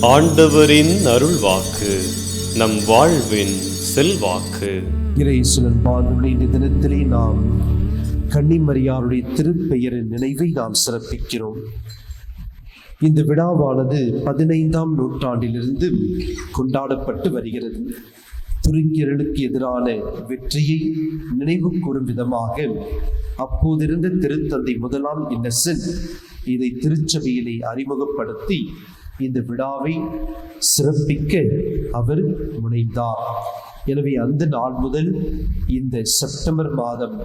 ஆண்டவரின் அருள்வாக்கு நம் வாழ்வின் செல்வாக்கு. இறைசுலன் பாதுடைய தினத்திலே நாம் கன்னிமரியாருடைய திருப்பெயரின் நினைவை நாம் சிறப்பிக்கிறோம். இந்த விழாவானது பதினைந்தாம் நூற்றாண்டிலிருந்து கொண்டாடப்பட்டு வருகிறது. துருக்கியர்களுக்கு எதிரான வெற்றியை நினைவு கூறும் விதமாக அப்போதிருந்த திருத்தந்தை முதலாம் இன்னசென்ட் இதை திருச்சபையிலே அறிமுகப்படுத்தி இந்த விழாவை சிறப்பிக்க அவர் முனைந்தார். எனவே அந்த நாள் முதல் இந்த செப்டம்பர் மாதம்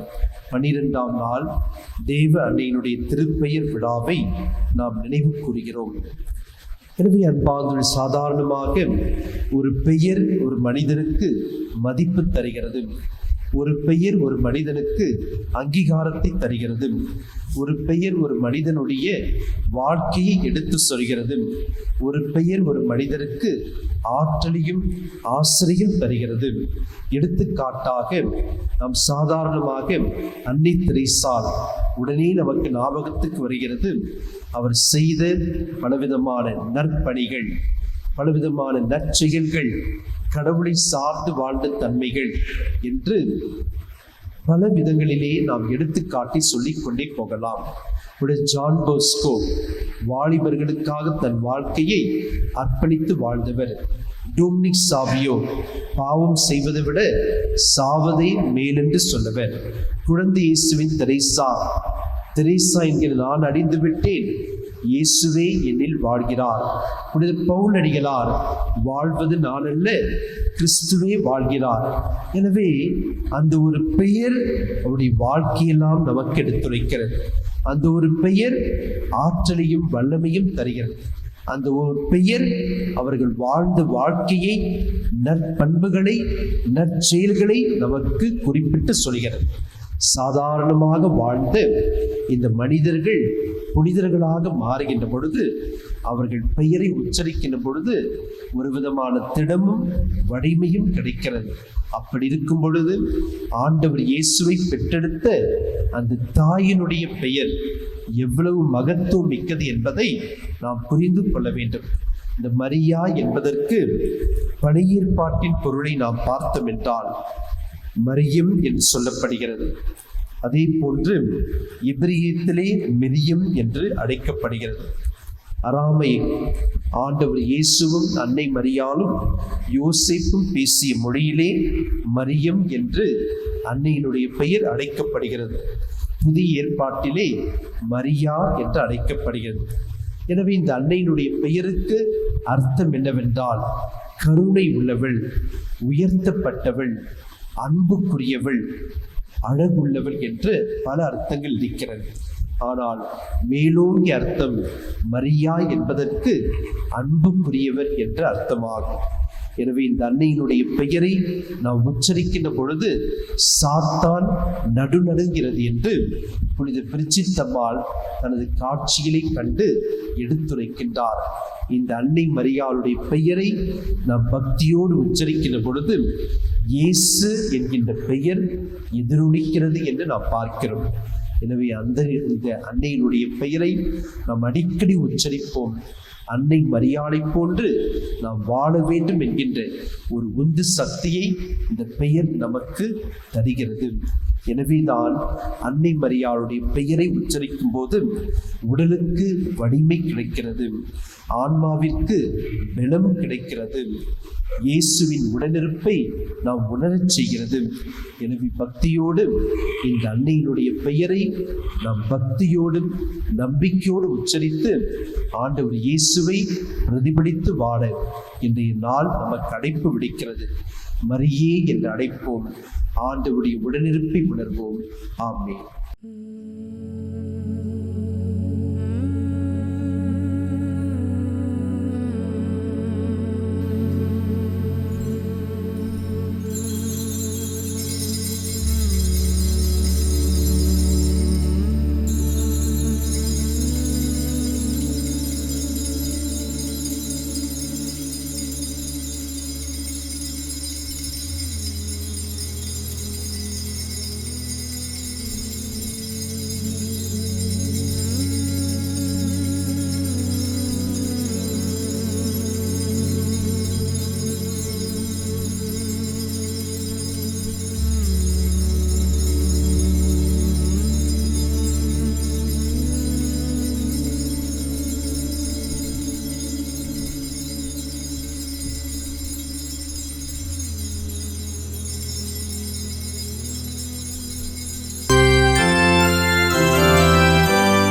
பனிரெண்டாம் நாள் தேவ அன்னையினுடைய திருப்பெயர் விழாவை நாம் நினைவு கூறுகிறோம் எனவே அன்பார்கள் சாதாரணமாக ஒரு பெயர் ஒரு மனிதனுக்கு மதிப்பு தருகிறது. ஒரு பெயர் ஒரு மனிதனுக்கு அங்கீகாரத்தை தருகிறது. ஒரு பெயர் ஒரு மனிதனுடைய வாழ்க்கையை எடுத்து சொல்கிறது. ஒரு பெயர் ஒரு மனிதனுக்கு ஆற்றலையும் ஆசிரியும் தருகிறது. எடுத்துக்காட்டாக நாம் சாதாரணமாக அன்னை திரைசால் உடனே நமக்கு ஞாபகத்துக்கு வருகிறது. அவர் செய்த பலவிதமான நற்பணிகள் பலவிதமான நற்செயல்கள் கடவுளை சார்ந்து வாழ்ந்த தன்மைகள் என்று பல விதங்களிலே நாம் எடுத்துக்காட்டி சொல்லிக்கொண்டே போகலாம். ஜான் போஸ்கோ வாலிபர்களுக்காக தன் வாழ்க்கையை அர்ப்பணித்து வாழ்ந்தவர். டூம்னிக் சாவியோ பாவம் செய்வதை விட சாவதே மேலென்று சொல்லவர். குழந்தை இயேசுவின் தெரேசா தெரேசா என்கிற நான் அடிந்து விட்டேன். இயேசுவே என்னில் வாழ்கிறார். புனித பவுல் அடிகளார் வாழ்வது நான் அல்ல கிறிஸ்துவே வாழ்கிறார். எனவே அந்த ஒரு பெயர் அவருடைய வாழ்க்கையெல்லாம் நமக்கு எடுத்துரைக்கிறது. அந்த ஒரு பெயர் ஆற்றலையும் வல்லமையும் தருகிறது. அந்த ஒரு பெயர் அவர்கள் வாழ்ந்த வாழ்க்கையை நற்பண்புகளை நற்செயல்களை நமக்கு குறிப்பிட்டு சொல்கிறது. சாதாரணமாக வாழ்ந்த இந்த மனிதர்கள் புனிதர்களாக மாறுகின்ற பொழுது அவர்கள் பெயரை உச்சரிக்கின்ற பொழுது ஒரு விதமான திடமும் வலிமையும் கிடைக்கிறது. அப்படி இருக்கும் பொழுது ஆண்டவர் இயேசுவை பெற்றெடுத்த அந்த தாயினுடைய பெயர் எவ்வளவு மகத்துவம் மிக்கது என்பதை நாம் புரிந்து கொள்ள வேண்டும். இந்த மரியா என்பதற்கு பணியேற்பாட்டின் பொருளை நாம் பார்த்தோம் என்றால் மரியம் என்று சொல்லப்படுகிறது. அதே போன்று இப்ரியத்திலே மிரியம் என்று அழைக்கப்படுகிறது. அறாமை ஆண்டவர் இயேசுவும் அன்னை மரியாலும் யோசிப்பும் பேசிய மொழியிலே மரியம் என்று அன்னையினுடைய பெயர் அழைக்கப்படுகிறது. புதிய ஏற்பாட்டிலே மரியா என்று அழைக்கப்படுகிறது. எனவே இந்த அன்னையினுடைய பெயருக்கு அர்த்தம் என்னவென்றால் கருணை உள்ளவள் உயர்த்தப்பட்டவள் அன்புக்குரியவள் அழகுள்ளவள் என்று பல அர்த்தங்கள் இருக்கிறது. ஆனால் மேலோங்கி அர்த்தம் மரியா என்பதற்கு அன்புக்குரியவர் என்ற அர்த்தமாகும். எனவே இந்த அன்னையினுடைய பெயரை நாம் உச்சரிக்கின்ற பொழுது சாத்தான் நடுநடுங்கிறது என்று புனித பிரிச்சித்தம்மாள் தனது காட்சிகளை கண்டு எடுத்துரைக்கின்றார். இந்த அன்னை மரியாளுடைய பெயரை நாம் பக்தியோடு உச்சரிக்கின்ற பொழுது இயேசு என்கின்ற பெயர் எதிரொலிக்கிறது என்று நாம் பார்க்கிறோம். எனவே அந்த இந்த அன்னையினுடைய பெயரை நாம் அடிக்கடி உச்சரிப்போம். அன்னை மரியாதை போன்று நாம் வாழ வேண்டும் என்கின்ற ஒரு உந்து சக்தியை இந்த பெயர் நமக்கு தருகிறது. எனவேதான் அன்னை மரியாளுடைய பெயரை உச்சரிக்கும் போது உடலுக்கு வலிமை கிடைக்கிறது ஆன்மாவிற்கு பலம் கிடைக்கிறது. இயேசுவின் உடனிருப்பை நாம் உணரச் செய்கிறது. எனவே பக்தியோடு இந்த அன்னையினுடைய பெயரை நாம் பக்தியோடும் நம்பிக்கையோடு உச்சரித்து ஆண்டவர் இயேசுவை பிரதிபலித்து வாழ இன்றைய நாள் நமக்கு அடைப்பு விடுக்கிறது. மரியே என்று அழைப்போம். ஆண்டவுடைய உடனிருப்பை உணர்வோம். ஆமே